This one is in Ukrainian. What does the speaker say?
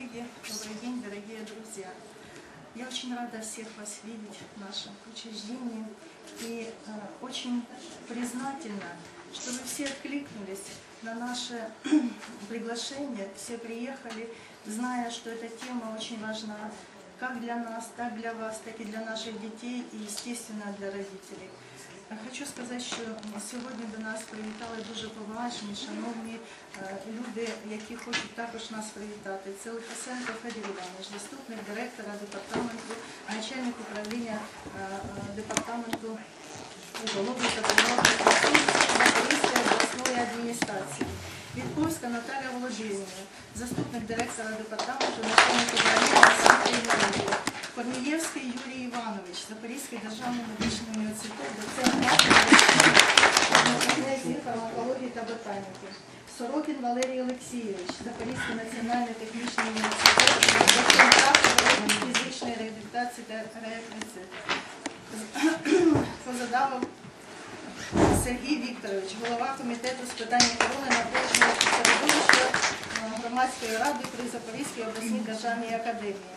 Добрый день, дорогие друзья. Я очень рада всех вас видеть в нашем учреждении и э, очень признательна, что вы все откликнулись на наше приглашение, все приехали, зная, что эта тема очень важна как для нас, так для вас, так и для наших детей і, естественно, для родителей. Хочу сказати, що сьогодні до нас привітали дуже поважні, шановні е, люди, які хочуть також нас привітати. Це Лихасенко Іванович, заступник директора департаменту, начальник управління е, е, департаменту уголовної та Запорізької обласної адміністрації. Вітковська Наталя Володимирівна, заступник директора департаменту, Корнієвський Юрій Іванович, Запорізький державний медичний університет, доцент кафедри фармакології та ботаніки. Сорокін Валерій Олексійович, Запорізький національний технічний університет, доцент фізичної реабілітації та реабілітації. Позадавав Сергій Вікторович, голова комітету з питань охорони навколишнього середовища е, громадської ради при Запорізькій обласній державній академії.